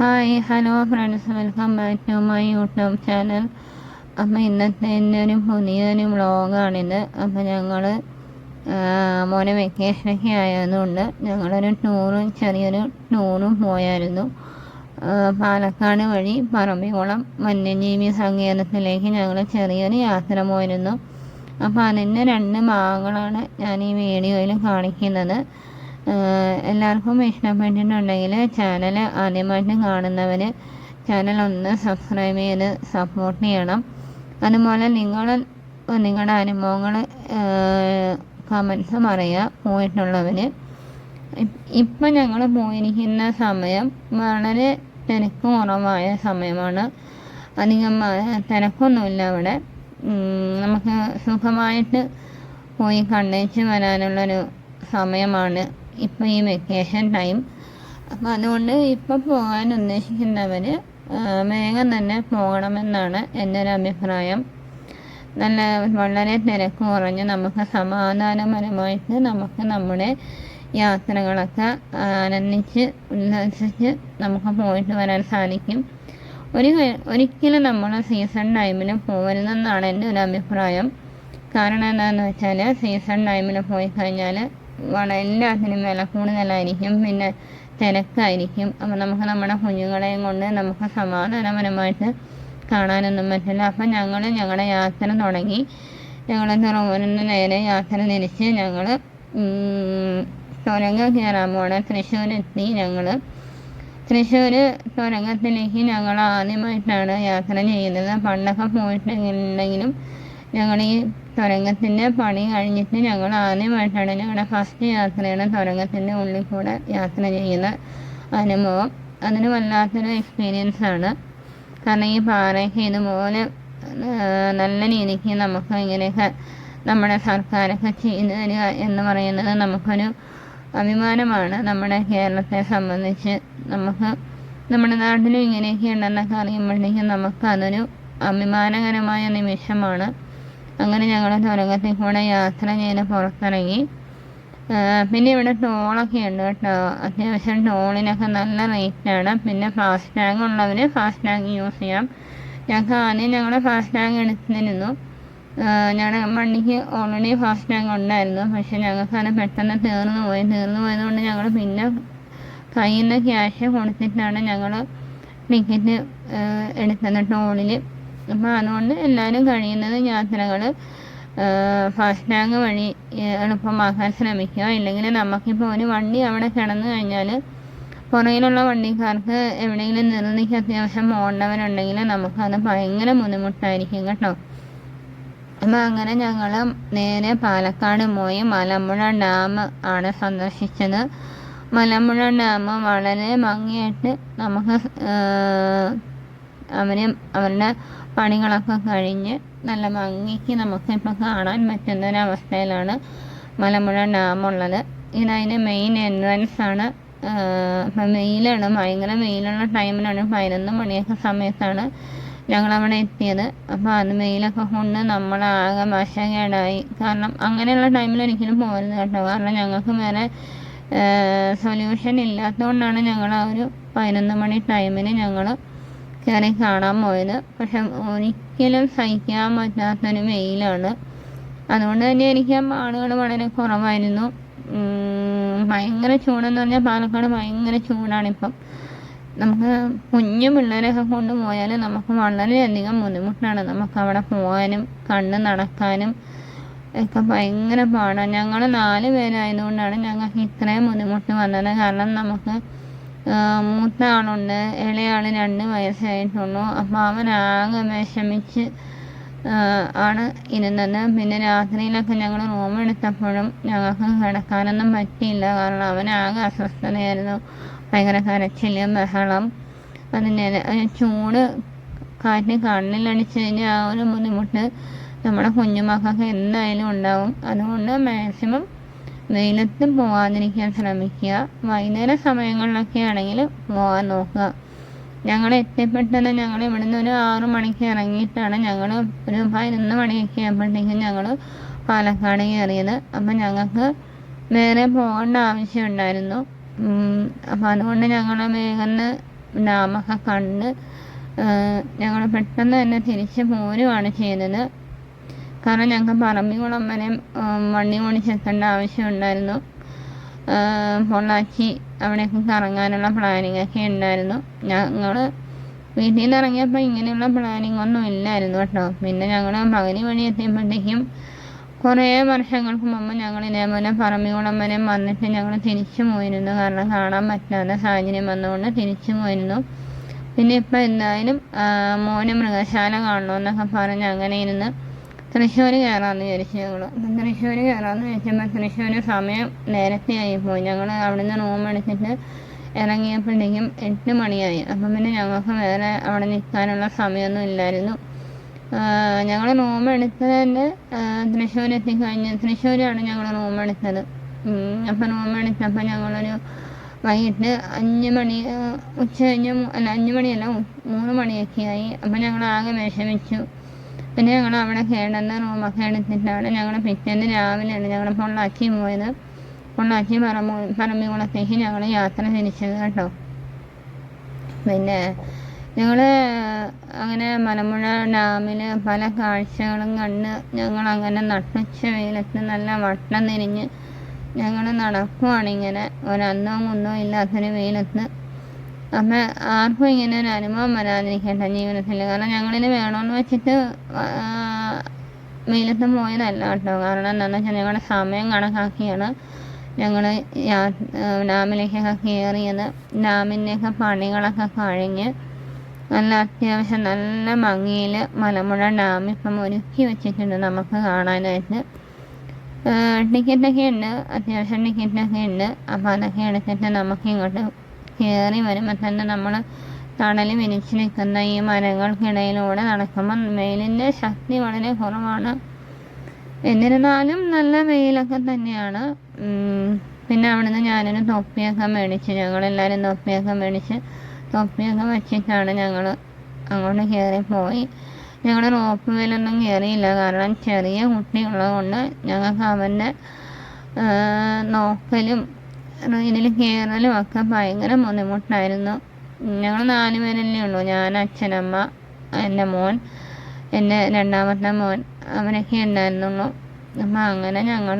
Hi hello friends welcome back to my YouTube channel. അപ്പോൾ ഇന്നത്തെ എന്റെ ഒരു പുതിയൊരു വ്ളോഗാണിത്. അപ്പോൾ ഞങ്ങൾ മോനെ വെക്കേഷനൊക്കെ ആയതുകൊണ്ട് ഞങ്ങളൊരു ടൂറും ചെറിയൊരു ടൂറും പോയായിരുന്നു. പാലക്കാട് വഴി പറമ്പിക്കുളം വന്യജീവി സങ്കേതത്തിലേക്ക് ഞങ്ങൾ ചെറിയൊരു യാത്ര പോയിരുന്നു. അപ്പോൾ അതിന്റെ രണ്ട് ഭാഗങ്ങളാണ് ഞാൻ ഈ വീഡിയോയിൽ കാണിക്കുന്നത്. എല്ലാവർക്കും ഇഷ്ടപ്പെട്ടിട്ടുണ്ടെങ്കിൽ ചാനൽ ആദ്യമായിട്ട് കാണുന്നവർ ചാനൽ ഒന്ന് സബ്സ്ക്രൈബ് ചെയ്ത് സപ്പോർട്ട് ചെയ്യണം. അതുപോലെ നിങ്ങൾ നിങ്ങളുടെ അനുഭവങ്ങൾ കമൻസ് പറയുക പോയിട്ടുള്ളവർ ഇപ്പം ഞങ്ങൾ പോയിരിക്കുന്ന സമയം വളരെ തിരക്ക് കുറവായ സമയമാണ്. അധികം തിരക്കൊന്നുമില്ല അവിടെ. നമുക്ക് സുഖമായിട്ട് പോയി കണ്ടേച്ച് വരാനുള്ളൊരു സമയമാണ്. ഇപ്പം ഈ വെക്കേഷൻ ടൈം അപ്പം അതുകൊണ്ട് ഇപ്പം പോകാൻ ഉദ്ദേശിക്കുന്നവർ വേഗം തന്നെ പോകണമെന്നാണ് എന്റെ ഒരു അഭിപ്രായം. നല്ല വളരെ തിരക്ക് കുറഞ്ഞ് നമുക്ക് സമാധാനപരമായിട്ട് നമുക്ക് നമ്മുടെ യാത്രകളൊക്കെ ആനന്ദിച്ച് ഉല്ലസിച്ച് നമുക്ക് പോയിട്ട് വരാൻ സാധിക്കും. ഒരു ഒരിക്കലും നമ്മൾ സീസൺ ടൈമിൽ പോകരുതെന്നാണ് എന്റെ ഒരു അഭിപ്രായം. കാരണം എന്താണെന്ന് വെച്ചാൽ സീസൺ ടൈമിൽ പോയി കഴിഞ്ഞാൽ എല്ലാത്തിനും വില കൂടുതലായിരിക്കും പിന്നെ തിരക്കായിരിക്കും. അപ്പം നമുക്ക് നമ്മുടെ കുഞ്ഞുങ്ങളെയും കൊണ്ട് നമുക്ക് സമാധാനപരമായിട്ട് കാണാനൊന്നും പറ്റില്ല. അപ്പം ഞങ്ങൾ ഞങ്ങളുടെ യാത്ര തുടങ്ങി. ഞങ്ങൾ തുറമുരുന്ന് നേരെ യാത്ര തിരിച്ച് ഞങ്ങൾ തുരങ്ക കയറാൻ പോണ തൃശ്ശൂരെത്തി ഞങ്ങൾ തൃശ്ശൂർ തുരങ്കത്തിലേക്ക് ഞങ്ങൾ ആദ്യമായിട്ടാണ് യാത്ര ചെയ്യുന്നത്. പണ്ടൊക്കെ പോയിട്ടുണ്ടെങ്കിലും ഞങ്ങൾ ഈ തുരങ്കത്തിന്റെ പണി കഴിഞ്ഞിട്ട് ഞങ്ങൾ ആദ്യമായിട്ടാണ് ഞങ്ങളുടെ ഫസ്റ്റ് യാത്രയാണ് തുരങ്കത്തിന്റെ ഉള്ളിൽ കൂടെ യാത്ര ചെയ്യുന്ന അനുഭവം അതിന് വല്ലാത്തൊരു എക്സ്പീരിയൻസ് ആണ്. കാരണം ഈ പാറയൊക്കെ ഇതുപോലെ നല്ല രീതിക്ക് നമുക്ക് ഇങ്ങനെയൊക്കെ നമ്മുടെ സർക്കാരൊക്കെ ചെയ്തു തരിക എന്ന് പറയുന്നത് നമുക്കൊരു അഭിമാനമാണ്. നമ്മുടെ കേരളത്തെ സംബന്ധിച്ച് നമുക്ക് നമ്മുടെ നാട്ടിലും ഇങ്ങനെയൊക്കെ ഉണ്ടെന്നൊക്കെ അറിയുമ്പോഴത്തേക്കും നമുക്ക് അതൊരു അഭിമാനകരമായ നിമിഷമാണ്. അങ്ങനെ ഞങ്ങൾ തുരങ്കത്തിൽ കൂടെ യാത്ര ചെയ്ത് പുറത്തിറങ്ങി. പിന്നെ ഇവിടെ ടോളൊക്കെ ഉണ്ട് കേട്ടോ. അത്യാവശ്യം ടോളിനൊക്കെ നല്ല റേറ്റാണ് പിന്നെ ഫാസ്റ്റ് ടാഗ് ഉള്ളവർ ഫാസ്റ്റ് ടാഗ് യൂസ് ചെയ്യാം. ഞങ്ങൾക്ക് ആദ്യം ഞങ്ങൾ ഫാസ്റ്റ് ടാഗ് എടുത്തിരുന്നു. ഞങ്ങളുടെ വണ്ടിക്ക് ഓൾറെഡി ഫാസ്റ്റ് ടാഗ് ഉണ്ടായിരുന്നു. പക്ഷെ ഞങ്ങൾക്ക് അത് പെട്ടെന്ന് തീർന്നു പോയി. തീർന്നു പോയതുകൊണ്ട് ഞങ്ങൾ പിന്നെ കയ്യിൽ നിന്ന് ക്യാഷ് കൊടുത്തിട്ടാണ് ഞങ്ങൾ ടിക്കറ്റ് എടുത്തത് ടോളിൽ അപ്പോൾ അതുകൊണ്ട് എല്ലാവരും കഴിയുന്നത് യാത്രകൾ ഫാസ്റ്റാഗ് വഴി എളുപ്പമാക്കാൻ ശ്രമിക്കുക. ഇല്ലെങ്കിൽ നമുക്കിപ്പോൾ ഒരു വണ്ടി അവിടെ കിടന്നു കഴിഞ്ഞാൽ പുറകിലുള്ള വണ്ടിക്കാർക്ക് എവിടെയെങ്കിലും നിർന്നിക്ക് അത്യാവശ്യം പോകേണ്ടവരുണ്ടെങ്കിൽ നമുക്കത് ഭയങ്കര ബുദ്ധിമുട്ടായിരിക്കും കേട്ടോ. അപ്പോൾ അങ്ങനെ ഞങ്ങൾ നേരെ പാലക്കാട് പോയി. മലമ്പുഴ ഡാം ആണ് സന്ദർശിച്ചത്. മലമ്പുഴ ഡാം വളരെ ഭംഗിയായിട്ട് നമുക്ക് അവർ അവരുടെ പണികളൊക്കെ കഴിഞ്ഞ് നല്ല ഭംഗിക്ക് നമുക്ക് ഇപ്പോൾ കാണാൻ പറ്റുന്ന അവസ്ഥയിലാണ് മലമ്പുഴ ഡാം ഉള്ളത് ഇതതിന്റെ മെയിൻ എൻട്രൻസ് ആണ്. വെയിലാണ്. ഭയങ്കര വെയിലുള്ള ടൈമിലാണ് പതിനൊന്ന് മണിയൊക്കെ സമയത്താണ് ഞങ്ങൾ ഞങ്ങളവിടെ എത്തിയത്. അപ്പോൾ അത് വെയിലൊക്കെ കൊണ്ട് നമ്മൾ നമ്മളാകെ വശകേടായി. കാരണം അങ്ങനെയുള്ള ടൈമിൽ ഒരിക്കലും പോകരുത് കേട്ടോ. കാരണം ഞങ്ങൾക്ക് വേറെ സൊല്യൂഷൻ ഇല്ലാത്തതുകൊണ്ടാണ് ഞങ്ങൾ ആ ഒരു പതിനൊന്ന് മണി ടൈമിന് ഞങ്ങൾ കയറി കാണാൻ പോയത്. പക്ഷെ ഒരിക്കലും സഹിക്കാൻ പറ്റാത്തൊരു വെയിലാണ്. അതുകൊണ്ട് തന്നെ എനിക്ക് ആളുകൾ വളരെ കുറവായിരുന്നു. ഭയങ്കര ചൂടെന്ന് പറഞ്ഞാൽ പാലക്കാട് ഭയങ്കര ചൂടാണിപ്പം. നമുക്ക് കുഞ്ഞു പിള്ളേരൊക്കെ കൊണ്ട് പോയാൽ നമുക്ക് വളരെയധികം ബുദ്ധിമുട്ടാണ്. നമുക്ക് അവിടെ പോകാനും കണ്ണ് നടക്കാനും ഒക്കെ ഭയങ്കര പാടാണ് ഞങ്ങൾ നാല് പേരായതുകൊണ്ടാണ് ഞങ്ങൾക്ക് ഇത്രയും ബുദ്ധിമുട്ട് വന്നത്. കാരണം നമുക്ക് മൂത്ത ആളുണ്ട് ഇളയ ആൾ രണ്ട് വയസ്സായിട്ടുള്ളൂ. അപ്പോൾ ആകെ വിഷമിച്ച് ആണ് ഇരുന്നത്. പിന്നെ രാത്രിയിലൊക്കെ ഞങ്ങൾ റൂം എടുത്തപ്പോഴും ഞങ്ങൾക്ക് കിടക്കാനൊന്നും പറ്റിയില്ല. കാരണം അവൻ ആകെ അസ്വസ്ഥതയായിരുന്നു. ഭയങ്കര കരച്ചിൽ ബഹളം. അതിന്റെ ചൂട് കാറ്റ് കണ്ണിലടിച്ച് കഴിഞ്ഞാൽ ആ ഒരു ബുദ്ധിമുട്ട് നമ്മുടെ കുഞ്ഞുമക്കൾക്ക് എന്തായാലും ഉണ്ടാവും. അതുകൊണ്ട് മാക്സിമം വെയിലത്ത് പോകാതിരിക്കാൻ ശ്രമിക്കുക. വൈകുന്നേര സമയങ്ങളിലൊക്കെ ആണെങ്കിൽ പോകാൻ നോക്കുക. ഞങ്ങൾ എത്തിപ്പെട്ടത് ഞങ്ങൾ ഇവിടുന്ന് ഒരു ആറു മണിക്ക് ഇറങ്ങിയിട്ടാണ് ഞങ്ങൾ ഒരു പതിനൊന്ന് മണിയൊക്കെ ആകുമ്പോഴത്തേക്കും ഞങ്ങൾ പാലക്കാട് കയറിയത്. അപ്പം ഞങ്ങൾക്ക് വേറെ പോകേണ്ട ആവശ്യമുണ്ടായിരുന്നു അപ്പം അതുകൊണ്ട് ഞങ്ങൾ വേഗം ഡാമൊക്കെ കണ്ട് ഞങ്ങൾ പെട്ടെന്ന് തന്നെ തിരിച്ച് പോരുവാണ് ചെയ്തത്. കാരണം ഞങ്ങൾക്ക് പറമ്പിക്കുളം വരെ വണ്ടി ഓടിച്ചെത്തേണ്ട ആവശ്യമുണ്ടായിരുന്നു. പൊള്ളാച്ചി അവിടെയൊക്കെ കറങ്ങാനുള്ള പ്ലാനിങ് ഒക്കെ ഉണ്ടായിരുന്നു. ഞങ്ങൾ വീട്ടിൽ നിന്ന് ഇറങ്ങിയപ്പോൾ ഇങ്ങനെയുള്ള പ്ലാനിങ് ഒന്നും ഇല്ലായിരുന്നു കേട്ടോ. പിന്നെ ഞങ്ങൾ പകുതി വഴി എത്തിയപ്പോഴത്തേക്കും കുറേ വർഷങ്ങൾക്ക് മുമ്പ് ഞങ്ങൾ ഇതേപോലെ പറമ്പിക്കുളം വരെ വന്നിട്ട് ഞങ്ങൾ തിരിച്ചു പോയിരുന്നു. കാരണം കാണാൻ പറ്റാത്ത സാഹചര്യം വന്നുകൊണ്ട് തിരിച്ചു പോയിരുന്നു. പിന്നെ ഇപ്പം എന്തായാലും മോന് മൃഗശാല കാണണമെന്നൊക്കെ പറഞ്ഞ് അങ്ങനെ ഇരുന്ന് തൃശ്ശൂർ കയറാമെന്ന് വിചാരിച്ചു ഞങ്ങൾ തൃശ്ശൂർ കയറാമെന്ന് വിചാരിച്ചപ്പോൾ തൃശ്ശൂർ സമയം നേരത്തെ ആയിപ്പോയി ഞങ്ങൾ അവിടെ നിന്ന് റൂം എടുത്തിട്ട് ഇറങ്ങിയപ്പോഴത്തേക്കും എട്ട് മണിയായി. അപ്പം പിന്നെ ഞങ്ങൾക്ക് വേറെ അവിടെ നിൽക്കാനുള്ള സമയമൊന്നും ഇല്ലായിരുന്നു. ഞങ്ങൾ റൂം എടുത്തത് തന്നെ തൃശ്ശൂർ എത്തിക്കഴിഞ്ഞ് തൃശ്ശൂരാണ് ഞങ്ങൾ റൂം എടുത്തത്. അപ്പം റൂം എടുത്തപ്പോൾ ഞങ്ങളൊരു വൈകിട്ട് അഞ്ച് മണി ഉച്ച കഴിഞ്ഞ് അല്ല അഞ്ച് മണിയല്ല മൂന്ന് മണിയൊക്കെ ആയി. അപ്പം ഞങ്ങൾ ആകെ വിഷമിച്ചു. പിന്നെ ഞങ്ങൾ അവിടെ കിടന്ന് റൂമൊക്കെ എടുത്തിട്ടാണ് ഞങ്ങൾ പിറ്റേന്ന് രാവിലെയാണ് ഞങ്ങൾ പൊള്ളാച്ചി പോയത്. പൊള്ളാച്ചി പറമ്പ് പറമ്പിക്കുളത്തേക്ക് ഞങ്ങൾ യാത്ര തിരിച്ചത് കേട്ടോ പിന്നെ ഞങ്ങൾ അങ്ങനെ മലമ്പുഴ ഡാമിൽ പല കാഴ്ചകളും കണ്ട് ഞങ്ങൾ അങ്ങനെ നട്ടുച്ച വെയിലത്ത് നല്ല വട്ടം തിരിഞ്ഞ് ഞങ്ങൾ നടക്കുവാണിങ്ങനെ ഒരന്നോ മുന്നോ ഇല്ലാത്തൊരു വെയിലത്ത് അപ്പം ആർക്കും ഇങ്ങനെ ഒരു അനുഭവം വരാതിരിക്കട്ടെ ജീവിതത്തിൽ കാരണം ഞങ്ങളിന് വേണമെന്ന് വെച്ചിട്ട് വെയിലത്ത് പോയതല്ല കേട്ടോ. കാരണം എന്താണെന്ന് വെച്ചാൽ ഞങ്ങളുടെ സമയം കണക്കാക്കിയാണ് ഞങ്ങൾ ഡാമിലേക്കൊക്കെ കയറിയത് ഡാമിന്റെയൊക്കെ പണികളൊക്കെ കഴിഞ്ഞ് നല്ല അത്യാവശ്യം നല്ല ഭംഗിയിൽ മലമ്പുഴ ഡാം ഇപ്പം ഒരുക്കി വെച്ചിട്ടുണ്ട് നമുക്ക് കാണാനായിട്ട്. ടിക്കറ്റൊക്കെ ഉണ്ട്. അത്യാവശ്യം ടിക്കറ്റൊക്കെ ഉണ്ട്. അപ്പോൾ അതൊക്കെ എടുത്തിട്ട് നമുക്ക് ഇങ്ങോട്ട് കയറി വരുമ്പോൾ തന്നെ നമ്മൾ തണൽ വിരിച്ച് നിൽക്കുന്ന ഈ മരങ്ങൾക്കിടയിലൂടെ നടക്കുമ്പോൾ വെയിലിന്റെ ശക്തി വളരെ കുറവാണ്. എന്നിരുന്നാലും നല്ല വെയിലൊക്കെ തന്നെയാണ്. പിന്നെ അവിടുന്ന് ഞാനൊരു തൊപ്പിയൊക്കെ മേടിച്ച് ഞങ്ങളെല്ലാവരും തൊപ്പിയൊക്കെ മേടിച്ച് തൊപ്പിയൊക്കെ വെച്ചിട്ടാണ് ഞങ്ങൾ അങ്ങോട്ട് കയറി പോയി ഞങ്ങൾ റോപ്പ് വേലൊന്നും കയറിയില്ല. കാരണം ചെറിയ കുട്ടിയുള്ളത് കൊണ്ട് ഞങ്ങൾക്ക് അവന്റെ നോക്കലും ഇതിൽ കയറലും ഒക്കെ ഭയങ്കര ബുദ്ധിമുട്ടായിരുന്നു. ഞങ്ങൾ നാല് പേരല്ലേ ഉള്ളൂ. ഞാൻ അച്ഛനമ്മ എന്റെ മോൻ എന്റെ രണ്ടാമത്തെ മോൻ. അവരൊക്കെ ഉണ്ടായിരുന്നുള്ളൂ. അപ്പം അങ്ങനെ ഞങ്ങൾ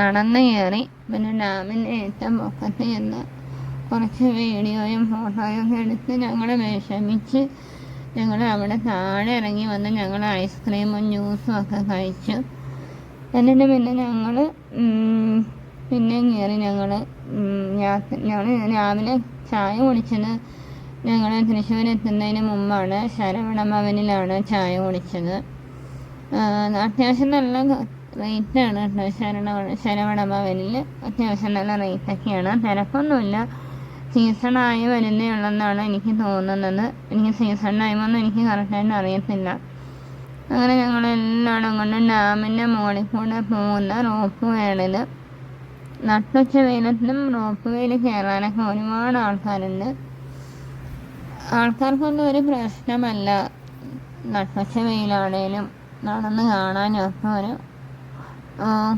നടന്ന് കയറി. പിന്നെ ഡാമിന്റെ ഏറ്റവും പൊക്കത്ത് ചെന്ന് കുറച്ച് വീഡിയോയും ഫോട്ടോയും ഒക്കെ എടുത്ത് ഞങ്ങൾ വിഷമിച്ച് ഞങ്ങൾ അവിടെ താഴെ ഇറങ്ങി വന്ന് ഞങ്ങൾ ഐസ്ക്രീമും ജ്യൂസും ഒക്കെ കഴിച്ചു. എന്നിട്ട് പിന്നെ ഞങ്ങൾ പിന്നെയും കയറി ഞങ്ങൾ ഞങ്ങൾ രാവിലെ ചായ കുടിച്ചത് ഞങ്ങൾ തൃശ്ശൂർ എത്തുന്നതിന് മുമ്പാണ്. ശരവണ ഭവനിലാണ് ചായ കുടിച്ചത്. അത്യാവശ്യം നല്ല റേറ്റാണ് കേട്ടോ ശരണ ശരവണ ഭവനിൽ അത്യാവശ്യം നല്ല റേറ്റൊക്കെയാണ്. തിരക്കൊന്നുമില്ല. സീസണായി വരുന്നേ ഉള്ളെന്നാണ് എനിക്ക് തോന്നുന്നത്. എനിക്ക് സീസൺ സീസണായുമെന്ന് എനിക്ക് കറക്റ്റായിട്ട് അറിയത്തില്ല. അങ്ങനെ ഞങ്ങളെല്ലാം കൊണ്ട് ഡാമിന്റെ മുകളിൽ കൂടെ പോകുന്ന റോപ്പ് വേളിൽ നട്ടുച്ച വെയിലത്തിനും റോപ്പ് വെയിൽ കയറാനൊക്കെ ഒരുപാട് ആൾക്കാരുണ്ട്. ആൾക്കാർക്കൊന്നും ഒരു പ്രശ്നമല്ല. നട്ടുച്ച വെയിലാണേലും നടന്ന് കാണാനും ഒക്കെ ഒരു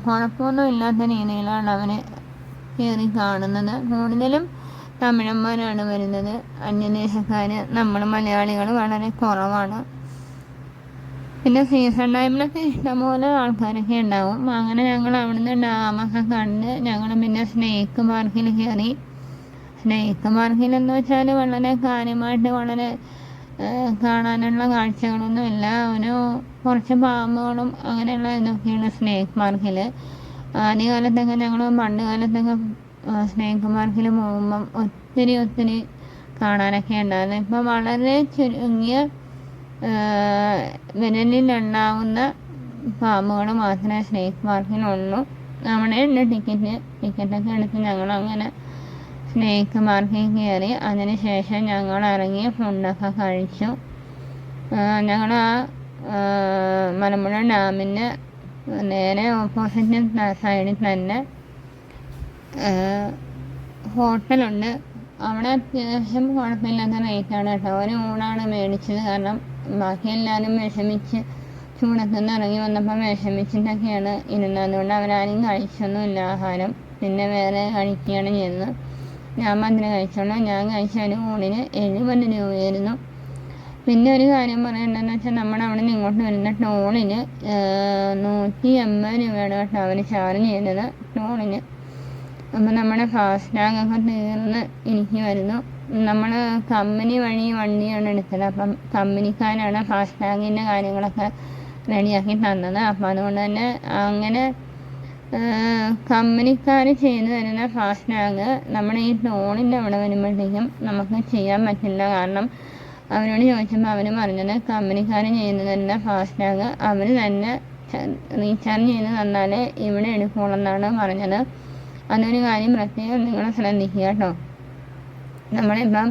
കുഴപ്പമൊന്നും ഇല്ലാത്ത രീതിയിലാണ് അവർ കയറി കാണുന്നത്. കൂടുതലും തമിഴന്മാരാണ് വരുന്നത്. അന്യദേശക്കാർ നമ്മൾ മലയാളികൾ വളരെ കുറവാണ്. പിന്നെ സീസൺ ടൈമിലൊക്കെ ഇഷ്ടംപോലെ ആൾക്കാരൊക്കെ ഉണ്ടാവും. അങ്ങനെ ഞങ്ങൾ അവിടുന്ന് ഡാമൊക്കെ കണ്ട് ഞങ്ങൾ പിന്നെ സ്നേക്ക് പാർക്കിൽ കയറി. സ്നേക്ക് പാർക്കിലെന്ന് വെച്ചാൽ വളരെ കാര്യമായിട്ട് വളരെ കാണാനുള്ള കാഴ്ചകളൊന്നും ഇല്ല. ഒരു കുറച്ച് പാമ്പുകളും അങ്ങനെയുള്ള ഇതൊക്കെയാണ് സ്നേക്ക് പാർക്കിൽ. ആദ്യകാലത്തൊക്കെ ഞങ്ങൾ പണ്ട് കാലത്തൊക്കെ സ്നേക്ക് പാർക്കിൽ പോകുമ്പം ഒത്തിരി ഒത്തിരി കാണാനൊക്കെ ഉണ്ടായിരുന്നു. ഇപ്പം വളരെ ചുരുങ്ങിയ വിരലിലുണ്ടാവുന്ന പാമ്പുകൾ മാത്രമേ സ്നേക്ക് പാർക്കിനുള്ളൂ നമ്മുടെ ഉണ്ട് ടിക്കറ്റ് ടിക്കറ്റൊക്കെ എടുത്ത് ഞങ്ങൾ അങ്ങനെ സ്നേക്ക് പാർക്കിൽ കയറി അതിന് ശേഷം ഞങ്ങൾ ഇറങ്ങി ഫുഡൊക്കെ കഴിച്ചു. ഞങ്ങൾ ആ മലമ്പുഴ ഡാമിന് നേരെ ഓപ്പോസിറ്റ് സൈഡിൽ തന്നെ ഹോട്ടലുണ്ട് അവിടെ അത്യാവശ്യം കുഴപ്പമില്ലാത്ത റേറ്റാണ് കേട്ടോ. ഒരു ഊണാണ് മേടിച്ചത്. കാരണം ബാക്കി എല്ലാവരും വിഷമിച്ച് ചൂടത്തുനിന്ന് ഇറങ്ങി വന്നപ്പോൾ വിഷമിച്ചിട്ടൊക്കെയാണ് ഇരുന്നത്. അതുകൊണ്ട് അവരാരും കഴിച്ചൊന്നുമില്ല ആഹാരം. പിന്നെ വേറെ കഴിക്കുകയാണ് ചെയ്യുന്നത്. ഞാൻ മാത്രമേ കഴിച്ചുള്ളൂ. ഞാൻ കഴിച്ച ഒരു ഊണിന് എഴുപത് രൂപയായിരുന്നു. പിന്നെ ഒരു കാര്യം പറയേണ്ടതെന്ന് വെച്ചാൽ നമ്മുടെ അവിടെ നിന്ന് ഇങ്ങോട്ട് വരുന്ന ടോളിന് നൂറ്റി എൺപത് രൂപയാണ് കേട്ടോ അവർ ചാർജ് ചെയ്യുന്നത് ടോളിന് അപ്പോൾ നമ്മുടെ ഫാസ്റ്റാഗൊക്കെ തീർന്ന് എനിക്ക് വരുന്നു. നമ്മൾ കമ്പനി വഴി വണ്ടിയാണ് എടുത്തത്. അപ്പം കമ്പനിക്കാരാണ് ഫാസ്റ്റാഗിന്റെ കാര്യങ്ങളൊക്കെ റെഡിയാക്കി തന്നത്. അപ്പം അതുകൊണ്ട് തന്നെ അങ്ങനെ കമ്പനിക്കാർ ചെയ്തു തരുന്ന ഫാസ്റ്റാഗ് നമ്മുടെ ഈ ടോളിന്റെ അവിടെ വരുമ്പോഴത്തേക്കും നമുക്ക് ചെയ്യാൻ പറ്റില്ല. കാരണം അവരോട് ചോദിച്ചപ്പോൾ അവർ പറഞ്ഞത് കമ്പനിക്കാർ ചെയ്തു തരുന്ന ഫാസ്റ്റാഗ് അവർ തന്നെ റീചാർജ് ചെയ്ത് തന്നാലേ ഇവിടെ എടുക്കുള്ളൂ എന്നാണ് പറഞ്ഞത്. അതൊരു കാര്യം പ്രത്യേകം നിങ്ങൾ ശ്രദ്ധിക്കുക കേട്ടോ. നമ്മളിപ്പം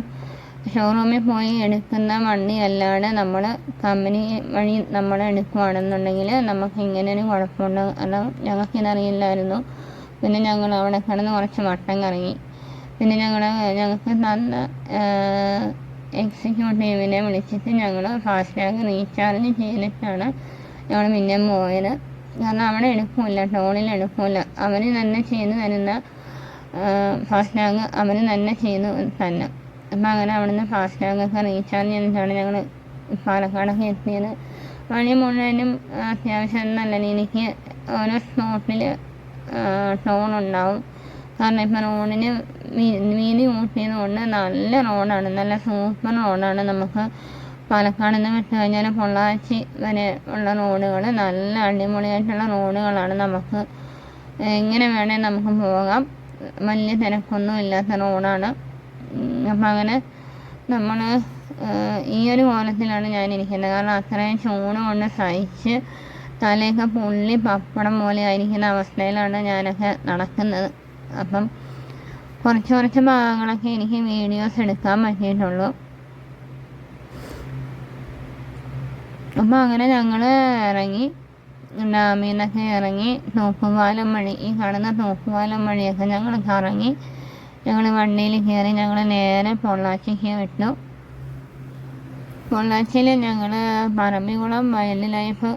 ഷോറൂമിൽ പോയി എടുക്കുന്ന വണ്ടി അല്ലാതെ നമ്മൾ കമ്പനി വഴി നമ്മൾ എടുക്കുകയാണെന്നുണ്ടെങ്കിൽ നമുക്ക് ഇങ്ങനെ ഒരു കുഴപ്പമുണ്ട്. അത് ഞങ്ങൾക്കിതറിയില്ലായിരുന്നു. പിന്നെ ഞങ്ങൾ അവിടെ കിടന്ന് കുറച്ച് വട്ടം കറങ്ങി. പിന്നെ ഞങ്ങൾ ഞങ്ങൾക്ക് തന്ന എക്സിക്യൂട്ടീവിനെ വിളിച്ചിട്ട് ഞങ്ങൾ ഫാസ്റ്റാഗ് റീചാർജ് ചെയ്തിട്ടാണ് ഞങ്ങൾ പിന്നെ പോയത്. കാരണം അവനെ എടുക്കില്ല ടോണിൽ എടുക്കില്ല അവന് തന്നെ ചെയ്തു തരുന്ന ഫാസ്റ്റാഗ് അവന് തന്നെ ചെയ്തു തന്നെ. അപ്പം അങ്ങനെ അവിടുന്ന് ഫാസ്റ്റാഗൊക്കെ റീചാർജ് ചെയ്തിട്ടാണ് ഞങ്ങൾ പാലക്കാടൊക്കെ എത്തിയത്. വഴി മുഴുവനും അത്യാവശ്യം നല്ല രീതിക്ക് ഓരോ സ്പോട്ടിൽ ടോൺ ഉണ്ടാവും കാരണം ഇപ്പം റോഡിന് വീതി കൂട്ടിയത് കൊണ്ട് നല്ല റോഡാണ് നല്ല സൂപ്പർ റോഡാണ് നമുക്ക് പാലക്കാട് നിന്ന് വിട്ട് കഴിഞ്ഞാൽ പൊള്ളാച്ചി വരെ ഉള്ള റോഡുകൾ നല്ല അടിപൊളിയായിട്ടുള്ള റോഡുകളാണ്. നമുക്ക് എങ്ങനെ വേണേൽ നമുക്ക് പോകാം. വലിയ തിരക്കൊന്നും ഇല്ലാത്ത റോഡാണ്. അപ്പം അങ്ങനെ നമ്മൾ ഈ ഒരു കോലത്തിലാണ് ഞാൻ ഇരിക്കുന്നത് കാരണം അത്രയും ചൂട് കൊണ്ട് സഹിച്ച് തലയൊക്കെ പുള്ളി പപ്പടം പോലെ ആയിരിക്കുന്ന അവസ്ഥയിലാണ് ഞാനൊക്കെ നടക്കുന്നത്. അപ്പം കുറച്ച് കുറച്ച് ഭാഗങ്ങളൊക്കെ എനിക്ക് വീഡിയോസ് എടുക്കാൻ പറ്റിയിട്ടുള്ളൂ. അപ്പോൾ അങ്ങനെ ഞങ്ങൾ ഇറങ്ങി ഡാമിന്നൊക്കെ ഇറങ്ങി നോക്കുവാലം വഴി ഈ കാണുന്ന നോക്കുവാലം വഴിയൊക്കെ ഞങ്ങൾ കറങ്ങി ഞങ്ങൾ വണ്ടിയിൽ കയറി ഞങ്ങൾ നേരെ പൊള്ളാച്ചിക്ക് വിട്ടു. പൊള്ളാച്ചിയിൽ ഞങ്ങൾ പറമ്പിക്കുളം വൈൽഡ് ലൈഫ്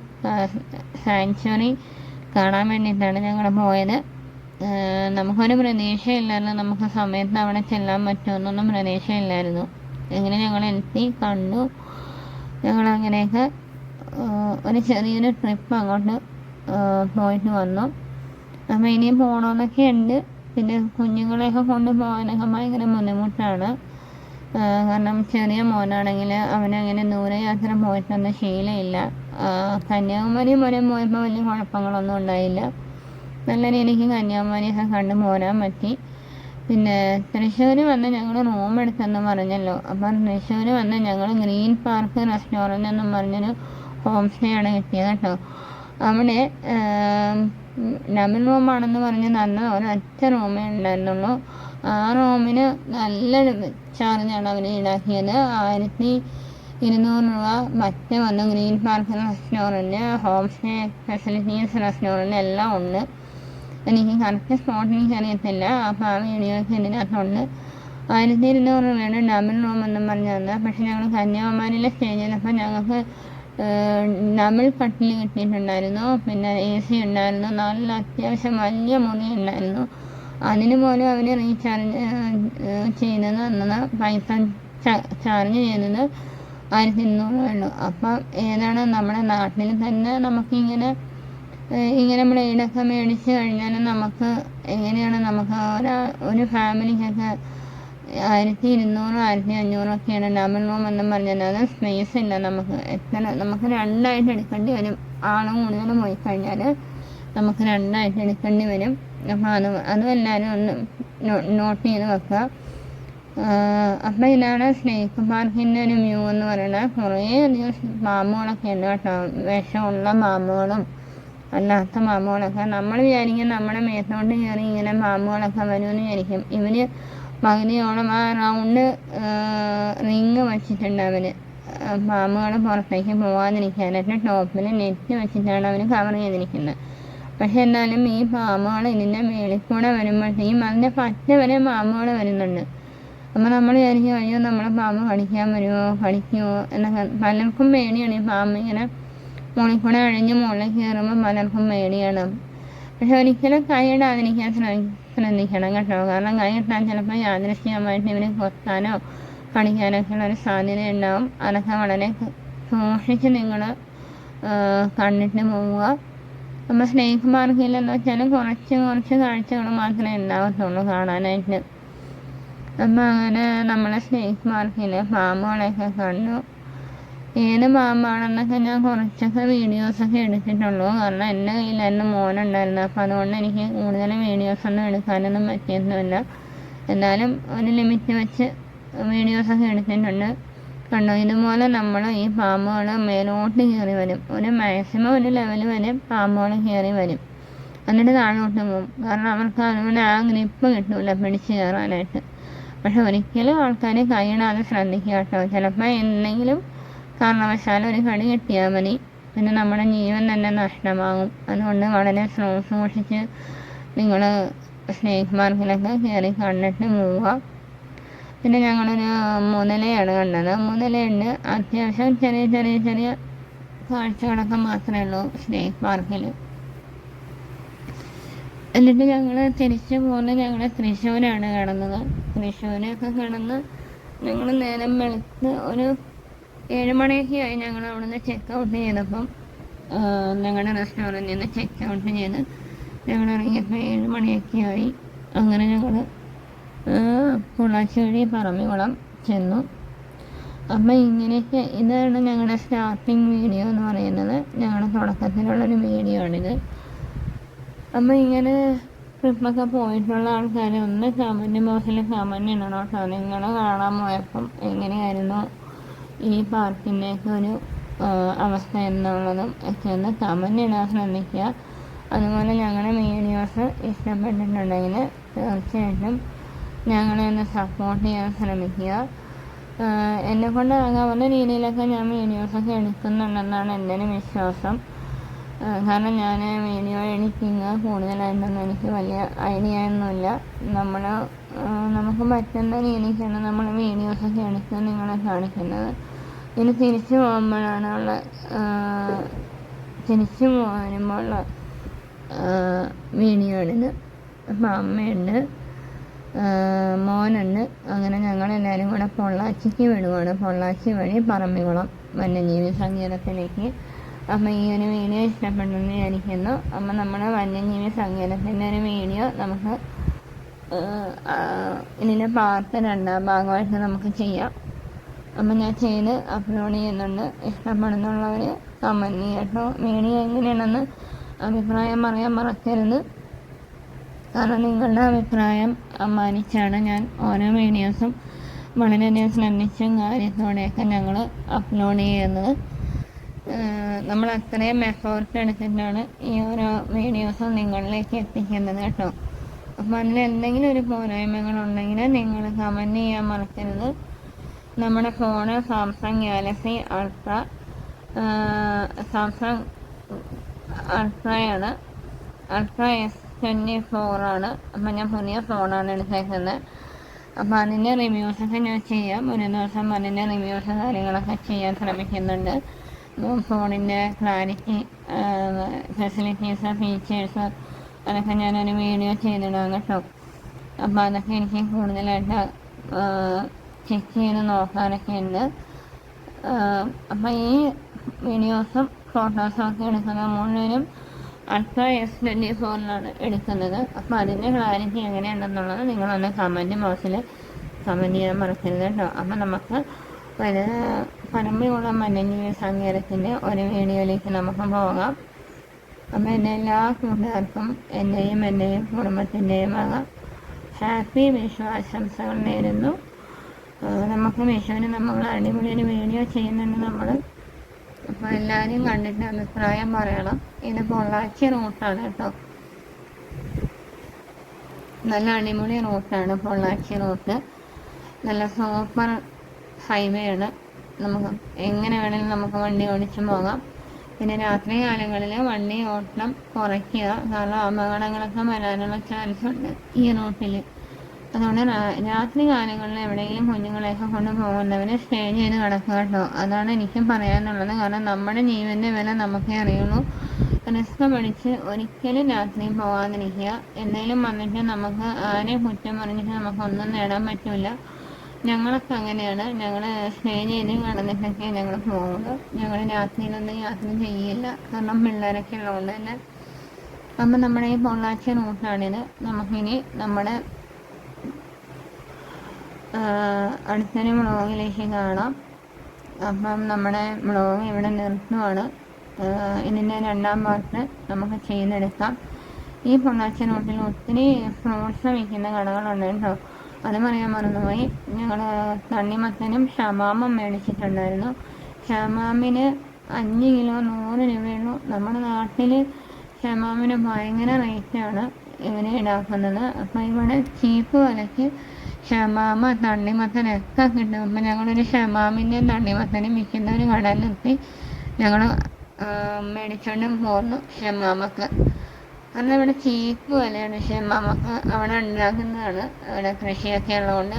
സാങ്ച്വറി കാണാൻ വേണ്ടിയിട്ടാണ് ഞങ്ങൾ പോയത്. നമുക്കൊരു പ്രതീക്ഷയില്ലായിരുന്നു നമുക്ക് സമയത്ത് അവിടെ ചെല്ലാൻ പറ്റുമെന്നൊന്നും പ്രതീക്ഷയില്ലായിരുന്നു. എങ്ങനെ ഞങ്ങൾ എത്തി കണ്ടു. ഞങ്ങൾ അങ്ങനെയൊക്കെ ഒരു ചെറിയൊരു ട്രിപ്പ് അങ്ങോട്ട് പോയിട്ട് വന്നു. അപ്പോൾ ഇനിയും പോകണമെന്നൊക്കെ ഉണ്ട്. പിന്നെ കുഞ്ഞുങ്ങളെയൊക്കെ കൊണ്ട് പോകാനൊക്കെ ഭയങ്കര ബുദ്ധിമുട്ടാണ്. കാരണം ചെറിയ മോനാണെങ്കിൽ അവനങ്ങനെ ദൂരയാത്ര പോയിട്ടൊന്നും ശീലമില്ല. കന്യാകുമാരി വരെ പോയപ്പോൾ വലിയ കുഴപ്പങ്ങളൊന്നും ഉണ്ടായില്ല. നല്ല രീതിക്ക് കന്യാകുമാരിയൊക്കെ കണ്ട് പോരാൻ പറ്റി. പിന്നെ തൃശ്ശൂർ വന്ന് ഞങ്ങൾ റൂം എടുത്തെന്ന് പറഞ്ഞല്ലോ. അപ്പം തൃശ്ശൂർ വന്ന് ഞങ്ങൾ ഗ്രീൻ പാർക്ക് റെസ്റ്റോറന്റ് എന്നും പറഞ്ഞൊരു ഹോം സ്റ്റേ ആണ് കിട്ടിയത് കേട്ടോ. അവിടെ ഡബിൾ റൂമാണെന്ന് പറഞ്ഞ് തന്ന ഒരൊറ്റ റൂമേ ഉണ്ടായിരുന്നുള്ളൂ. ആ റൂമിന് നല്ല ചാർജാണ് അവർ ഈടാക്കിയത്. ആയിരത്തി ഇരുന്നൂറ് രൂപ മറ്റേ വന്ന് green park restaurant. Home stay facilities restaurant എല്ലാം ഉണ്ട്. എനിക്ക് കറക്റ്റ് സ്പോട്ട് എനിക്ക് അറിയത്തില്ല അപ്പോൾ ആ വീഡിയോയ്ക്ക് ഇതിനകത്തുണ്ട്. ആയിരത്തി ഇരുന്നൂറ് രൂപയാണ് ഡബിൾ റൂം എന്നും പറഞ്ഞു തന്നത്. പക്ഷേ ഞങ്ങൾ കന്യാകുമാരിയിൽ സ്റ്റേ ചെയ്തപ്പോൾ ഞങ്ങൾക്ക് ഡബിൾ കട്ടിൽ കിട്ടിയിട്ടുണ്ടായിരുന്നു. പിന്നെ എ സി ഉണ്ടായിരുന്നു. നല്ല അത്യാവശ്യം വലിയ മുറി ഉണ്ടായിരുന്നു. അതിന് പോലും അവർ റീചാർജ് ചെയ്യുന്നത് എന്നത് പൈസ ചാർജ് ചെയ്യുന്നത് ആയിരത്തി ഇരുന്നൂറ് ഉള്ളൂ. അപ്പം ഏതാണ് നമ്മുടെ നാട്ടിൽ തന്നെ നമുക്കിങ്ങനെ ഇങ്ങനെ ബ്ലേഡൊക്കെ മേടിച്ച് കഴിഞ്ഞാൽ നമുക്ക് എങ്ങനെയാണ് നമുക്ക് ഒരു ഒരു ഫാമിലിക്കൊക്കെ ആയിരത്തി ഇരുന്നൂറ് ആയിരത്തി അഞ്ഞൂറൊക്കെയാണ് ഡബിൾ റൂം എന്നും പറഞ്ഞാൽ അത് സ്പേസ് ഇല്ല. നമുക്ക് എത്ര നമുക്ക് രണ്ടായിട്ട് എടുക്കേണ്ടി വരും. ആളും കൂടുതൽ പോയി കഴിഞ്ഞാൽ നമുക്ക് രണ്ടായിട്ട് എടുക്കേണ്ടി വരും. അപ്പോൾ അത് അതും എല്ലാവരും ഒന്ന് നോട്ട് ചെയ്ത് വെക്കുക. അപ്പോൾ ഇതാണ് സ്നേക്ക് പാർക്കിന്റെ ഒരു വ്യൂ എന്ന് പറയുന്നത്. കുറേ അധികം പാമ്പുകളൊക്കെ ഉണ്ട് കേട്ടോ. വിഷമുള്ള പാമ്പുകളും അല്ലാത്ത പാമ്പുകളൊക്കെ നമ്മൾ വിചാരിക്കും നമ്മുടെ മേത്തോട്ട് കയറി ഇങ്ങനെ പാമ്പുകളൊക്കെ വരുമെന്ന് വിചാരിക്കും. ഇവർ പകുതിയോളം ആ റൗണ്ട് റിങ് വെച്ചിട്ടുണ്ട് അവന്. പാമ്പുകൾ പുറത്തേക്ക് പോകാതിരിക്കാനായിട്ട് ടോപ്പിൽ നെറ്റ് വെച്ചിട്ടാണ് അവന് കവർ ചെയ്തിരിക്കുന്നത്. പക്ഷെ എന്നാലും ഈ പാമ്പുകൾ ഇതിന്റെ മേളിൽ കൂടെ വരുമ്പോഴത്തേക്കും അതിന്റെ പറ്റ വരെ പാമ്പുകൾ വരുന്നുണ്ട്. അപ്പോൾ നമ്മൾ വിചാരിക്കും അയ്യോ നമ്മളെ പാമ്പ് കടിക്കാൻ വരുമോ? കടിക്കുമോ എന്നൊക്കെ പലർക്കും പേടിയാണ്. ഈ പാമ്പ് ഇങ്ങനെ മുകളിൽ കൂടെ അഴിഞ്ഞ് മുകളിൽ കയറുമ്പോൾ പലർക്കും പേടിയാണ്. പക്ഷെ ഒരിക്കലും കൈയിടാതിരിക്കാൻ ശ്രമിക്കും ശ്രദ്ധിക്കണം കേട്ടോ കാരണം കൈ കിട്ടാൻ ചിലപ്പോൾ യാദൃശ്യമായിട്ട് ഇവരെ കൊത്താനോ കടിക്കാനൊക്കെ ഉള്ള ഒരു സാധ്യത ഉണ്ടാവും അതൊക്കെ വളരെ സൂക്ഷിച്ച് നിങ്ങൾ കണ്ടിട്ട് പോവുക നമ്മൾ സ്നേഹ് മാർക്കില്ലെന്ന് വെച്ചാൽ കുറച്ച് കുറച്ച് കാഴ്ചകൾ മാത്രമേ ഉണ്ടാകത്തുള്ളൂ കാണാനായിട്ട് അപ്പം അങ്ങനെ നമ്മളെ സ്നേഹ് മാർക്കിൽ പാമ്പുകളെയൊക്കെ കണ്ടു ഏത് പാമ്പാണെന്നൊക്കെ ഞാൻ കുറച്ചൊക്കെ വീഡിയോസൊക്കെ എടുത്തിട്ടുള്ളൂ. കാരണം എന്റെ എന്റെ മോനുണ്ടായിരുന്നു. അപ്പോൾ അതുകൊണ്ട് എനിക്ക് കൂടുതൽ വീഡിയോസൊന്നും എടുക്കാനൊന്നും പറ്റിയിരുന്നില്ല എന്നാലും ഒരു ലിമിറ്റ് വെച്ച് വീഡിയോസൊക്കെ എടുത്തിട്ടുണ്ട്. കണ്ടോ? ഇതുപോലെ നമ്മൾ ഈ പാമ്പുകൾ മേലോട്ട് കയറി വരും. ഒരു മാക്സിമം ഒരു ലെവൽ വരെ പാമ്പുകൾ കയറി വരും. എന്നിട്ട് താഴോട്ട് പോകും. കാരണം അവർക്ക് അതുകൊണ്ട് ആ ഗ്രിപ്പ് കിട്ടൂല പിടിച്ച് കയറാനായിട്ട് പക്ഷെ ഒരിക്കലും ആൾക്കാർ കൈയിടാതെ ശ്രദ്ധിക്കുക കേട്ടോ. ചിലപ്പോൾ എന്തെങ്കിലും കാരണവശാലും ഒരു കടി കിട്ടിയാൽ മതി. പിന്നെ നമ്മുടെ ജീവൻ തന്നെ നഷ്ടമാകും. അതുകൊണ്ട് വളരെ സൂക്ഷിച്ച് നിങ്ങൾ സ്നേക്ക് മാർക്കിലൊക്കെ കയറി കണ്ടിട്ട് പോവുക. പിന്നെ ഞങ്ങളൊരു മുതലയാണ് കണ്ടത്. മുതലയുണ്ട് അത്യാവശ്യം ചെറിയ ചെറിയ ചെറിയ കാഴ്ചകളൊക്കെ മാത്രമേ ഉള്ളൂ സ്നേക്ക് പാർക്കിൽ എന്നിട്ട് ഞങ്ങൾ തിരിച്ചു പോകുന്നത് ഞങ്ങൾ തൃശ്ശൂരാണ് കിടന്നത്. തൃശ്ശൂരൊക്കെ കിടന്ന് ഞങ്ങൾ നേരം വെളുത്ത് ഒരു ഏഴ് മണിയൊക്കെ ആയി ഞങ്ങൾ അവിടെ നിന്ന് ചെക്ക് ഔട്ട് ചെയ്തപ്പം ഞങ്ങളുടെ റെസ്റ്റോറന്റിൽ നിന്ന് ചെക്ക് ഔട്ട് ചെയ്ത് ഞങ്ങൾ ഇറങ്ങിയപ്പോൾ ഏഴ് മണിയൊക്കെ ആയി അങ്ങനെ ഞങ്ങൾ പൊള്ളാച്ചി പറമ്പിക്കുളം ചെന്നു. അപ്പം ഇങ്ങനെയൊക്കെ ഇതാണ് ഞങ്ങളുടെ സ്റ്റാർട്ടിങ് വീഡിയോ എന്ന് പറയുന്നത്. ഞങ്ങളുടെ തുടക്കത്തിലുള്ളൊരു വീഡിയോ ആണിത്. അപ്പം ഇങ്ങനെ ട്രിപ്പൊക്കെ പോയിട്ടുള്ള ആൾക്കാർ ഒന്ന് കമന്റ് ബോക്സിൽ കമന്റ് ഇടണം കേട്ടോ നിങ്ങൾ കാണാൻ പോയപ്പം എങ്ങനെയായിരുന്നു? ഈ പാർക്കിന്റെയൊക്കെ ഒരു അവസ്ഥ എന്നുള്ളതും ഒക്കെ ഒന്ന് കമന്റ് ഇടാൻ ശ്രമിക്കുക. അതുപോലെ ഞങ്ങളുടെ വീഡിയോസ് ഇഷ്ടപ്പെട്ടിട്ടുണ്ടെങ്കിൽ തീർച്ചയായിട്ടും ഞങ്ങളെ ഒന്ന് സപ്പോർട്ട് ചെയ്യാൻ ശ്രമിക്കുക. എന്നെ കൊണ്ട് ആകാവുന്ന രീതിയിലൊക്കെ ഞാൻ വീഡിയോസൊക്കെ എടുക്കുന്നുണ്ടെന്നാണ് എന്റെ ഒരു വിശ്വാസം കാരണം ഞാൻ വീഡിയോ എഡിറ്റിങ് കൂടുതലായിട്ടൊന്നും എനിക്ക് വലിയ ഐഡിയ ഒന്നുമില്ല. നമ്മൾ നമുക്ക് പറ്റുന്ന രീതിക്കാണ് നമ്മൾ വീഡിയോസൊക്കെ എടുത്ത് നിങ്ങളെ കാണിക്കുന്നത്. ഇനി തിരിച്ചു പോകുമ്പോഴാണ് ഉള്ള തിരിച്ചു വരുമ്പോൾ വീഡിയോ ഇടുന്നത് അപ്പം അമ്മയുണ്ട് മോനുണ്ട്. അങ്ങനെ ഞങ്ങൾ ഞങ്ങളെല്ലാവരും കൂടെ പൊള്ളാച്ചിക്ക് വിടുവാണ്. പൊള്ളാച്ചി വഴി പറമ്പിക്കുളം വന്യജീവി സങ്കേതത്തിലേക്ക്. അപ്പം ഈ ഒരു വീഡിയോ ഇഷ്ടപ്പെട്ടെന്ന് വിചാരിക്കുന്നു. അപ്പം നമ്മുടെ വന്യജീവി സങ്കേതത്തിന്റെ ഒരു വീഡിയോ നമുക്ക് ഇതിന്റെ പാർട്ട് രണ്ടാം ഭാഗമായിട്ട് നമുക്ക് ചെയ്യാം. അപ്പം ഞാൻ ചെയ്ത് അപ്ലോഡ് ചെയ്യുന്നുണ്ട്. ഇഷ്ടപ്പെടുന്നുള്ളവർ കമന്റ് ചെയ്യട്ടോ. വീഡിയോ എങ്ങനെയാണെന്ന് അഭിപ്രായം പറയാൻ മറക്കരുത്. കാരണം നിങ്ങളുടെ അഭിപ്രായം മാനിച്ചാണ് ഞാൻ ഓരോ വീഡിയോസും വളരെയധികം ശ്രദ്ധിച്ചും കാര്യത്തോടെയൊക്കെ ഞങ്ങൾ അപ്ലോഡ് ചെയ്യുന്നത്. നമ്മൾ അത്രയും എഫേർട്ട് എടുത്തിട്ടാണ് ഈ ഓരോ വീഡിയോസും നിങ്ങളിലേക്ക് എത്തിക്കുന്നത് കേട്ടോ. അതിൽ എന്തെങ്കിലും ഒരു പോരായ്മകളുണ്ടെങ്കിൽ നിങ്ങൾ കമന്റ് ചെയ്യാൻ മറക്കരുത്. നമ്മുടെ phone Samsung Galaxy Ultra Samsung അൾട്രയാണ് ultra S twenty ഫോറാണ് അപ്പം ഞാൻ പുതിയ ഫോണാണ് എടുത്തേക്കുന്നത്. അപ്പം അതിന്റെ റിവ്യൂസൊക്കെ ഞാൻ ചെയ്യാം. ഒരു ദിവസം അതിന്റെ റിവ്യൂസ് കാര്യങ്ങളൊക്കെ ചെയ്യാൻ ശ്രമിക്കുന്നുണ്ട്. ഫോണിന്റെ ക്ലാരിറ്റി ഫെസിലിറ്റീസ് ഫീച്ചേഴ്സ് അതൊക്കെ ഞാനൊരു വീഡിയോ ചെയ്തിടാം കേട്ടോ. അപ്പം അതൊക്കെ എനിക്ക് കൂടുതലായിട്ട് ചെക്ക് ചെയ്ത് നോക്കാനൊക്കെ ഉണ്ട്. അപ്പം ഈ വീഡിയോസും ഫോട്ടോസും ഒക്കെ എടുക്കുന്ന മുഴുവനും അൾട്രാ എസ് ട്വന്റി ഫോറിലാണ് എടുക്കുന്നത്. അപ്പോൾ അതിന്റെ ക്ലാരിറ്റി എങ്ങനെയുണ്ടെന്നുള്ളത് നിങ്ങളൊന്ന് കമന്റ് ബോക്സിൽ കമന്റ് ചെയ്യാൻ മറക്കരുത് കേട്ടോ. അപ്പോൾ നമുക്ക് പറമ്പിലുള്ള വന്യജീവി സങ്കേതത്തിന്റെ ഒരു വീഡിയോയിലേക്ക് നമുക്ക് പോകാം. അപ്പം എന്റെ എല്ലാ കൂട്ടുകാർക്കും എന്റെയും എന്റെയും കുടുംബത്തിന്റെയും ആകാം ഹാപ്പി വിഷു ആശംസകൾ നേരുന്നു. നമുക്ക് വിഷുവിന് നമ്മൾ അടിപൊളിയിൽ വീഡിയോ ചെയ്യുന്നുണ്ട് നമ്മൾ. അപ്പോൾ എല്ലാവരും കണ്ടിട്ട് അഭിപ്രായം പറയണം. ഇത് പൊള്ളാച്ചി റൂട്ടാണ് കേട്ടോ. നല്ല അടിപൊളി റൂട്ടാണ് പൊള്ളാച്ചി റൂട്ട്. നല്ല സൂപ്പർ ഹൈവേ ആണ് നമുക്ക് എങ്ങനെ വേണമെങ്കിലും നമുക്ക് വണ്ടി ഓടിച്ചു പോകാം. പിന്നെ രാത്രി കാലങ്ങളിൽ വണ്ടി ഓട്ടം കുറയ്ക്കുക. കാരണം അപകടങ്ങളൊക്കെ വരാനുള്ള ചാൻസ് ഉണ്ട് ഈ റൂട്ടിൽ അതുകൊണ്ട് രാത്രി കാലങ്ങളിൽ എവിടെയെങ്കിലും കുഞ്ഞുങ്ങളെയൊക്കെ കൊണ്ട് പോകുന്നവർ സ്റ്റേ ചെയ്ത് കിടക്കുക കേട്ടോ. അതാണ് എനിക്കും പറയാനുള്ളത്. കാരണം നമ്മുടെ ജീവന്റെ വില നമുക്കേ അറിയുള്ളൂ. റിസ്ക് പഠിച്ച് ഒരിക്കലും രാത്രി പോകാതിരിക്കുക എന്തെങ്കിലും വന്നിട്ട് നമുക്ക് ആരെ കുറ്റം പറഞ്ഞിട്ട് നമുക്കൊന്നും നേടാൻ പറ്റില്ല ഞങ്ങളൊക്കെ അങ്ങനെയാണ്. ഞങ്ങൾ നേനേനും കാണുന്നുണ്ടെങ്കിൽ ഞങ്ങൾ പോകുള്ളൂ ഞങ്ങൾ രാത്രിയിലൊന്നും യാത്ര ചെയ്യില്ല. കാരണം പിള്ളേരൊക്കെ ഉള്ളതുകൊണ്ട് തന്നെ അപ്പം നമ്മുടെ ഈ പൊള്ളാച്ചി റൂട്ടാണിത് നമുക്കിനി നമ്മുടെ അടുത്തൊരു വ്ളോഗിലേക്ക് കാണാം. അപ്പം നമ്മുടെ വ്ളോഗ് ഇവിടെ നിർത്തുവാണ്. ഇതിന്റെ രണ്ടാം പാർട്ട് നമുക്ക് ചെയ്തെടുക്കാം. ഈ പൊള്ളാച്ചി റൂട്ടിൽ ഒത്തിരി ഫ്രൂട്ട്സ് വിൽക്കുന്ന കടകളുണ്ട് കേട്ടോ. അത് പറയാൻ മറന്നുപോയി. ഞങ്ങൾ തണ്ണിമത്തനും ഷമാമം മേടിച്ചിട്ടുണ്ടായിരുന്നു. ഷമാമിന് അഞ്ച് കിലോ നൂറ് രൂപയുള്ളൂ. നമ്മുടെ നാട്ടിൽ ഷമാമിന് ഭയങ്കര റേറ്റാണ് ഇവർ ഈടാക്കുന്നത് അപ്പോൾ ഇവിടെ ചീപ്പ് വിലയ്ക്ക് ഷമാമ തണ്ണിമത്തനൊക്കെ കിട്ടും. അപ്പൊ ഞങ്ങളൊരു ഷമാമിന്റെയും തണ്ണിമത്തനും വിൽക്കുന്ന ഒരു കടയിൽ നിർത്തി ഞങ്ങൾ മേടിച്ചുകൊണ്ട് പോന്നു ഷമാമക്ക്. കാരണം ഇവിടെ ചീപ്പ് വിലയാണ് നമുക്ക് അവിടെ ഉണ്ടാക്കുന്നതാണ്. അവിടെ കൃഷിയൊക്കെ ഉള്ളതുകൊണ്ട്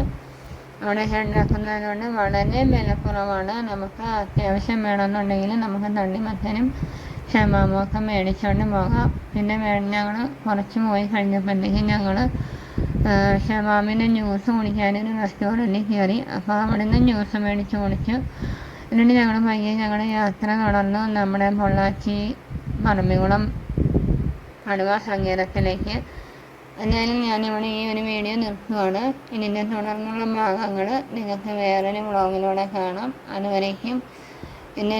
അവിടെ ഉണ്ടാക്കുന്നതുകൊണ്ട് വളരെ വിലക്കുറവാണ്. നമുക്ക് അത്യാവശ്യം വേണമെന്നുണ്ടെങ്കിൽ നമുക്ക് തണ്ണിമത്തനും ഷമാമൊക്കെ മേടിച്ചുകൊണ്ട് പോകാം. പിന്നെ ഞങ്ങൾ കുറച്ച് പോയി കഴിഞ്ഞപ്പോഴത്തേക്കും ഞങ്ങൾ ഷമാമിന്റെ ജ്യൂസ് കുടിക്കാനൊരു റെസ്റ്റോറന്റിൽ കയറി. അപ്പോൾ അവിടെ നിന്ന് ജ്യൂസ് മേടിച്ച് കുടിച്ചു. എന്നിട്ട് ഞങ്ങൾ പയ്യെ ഞങ്ങളുടെ യാത്ര തുടർന്നു നമ്മുടെ പൊള്ളാച്ചി പറമ്പിക്കുളം കടുവ സങ്കേതത്തിലേക്ക് ഞാൻ ഞാനിവിടെ ഈ ഒരു വീഡിയോ നിർത്തുകയാണ് ഇതിന്റെ തുടർന്നുള്ള ഭാഗങ്ങൾ നിങ്ങൾക്ക് വേറൊരു വ്ളോഗിലൂടെ കാണാം. അതുവരേക്കും പിന്നെ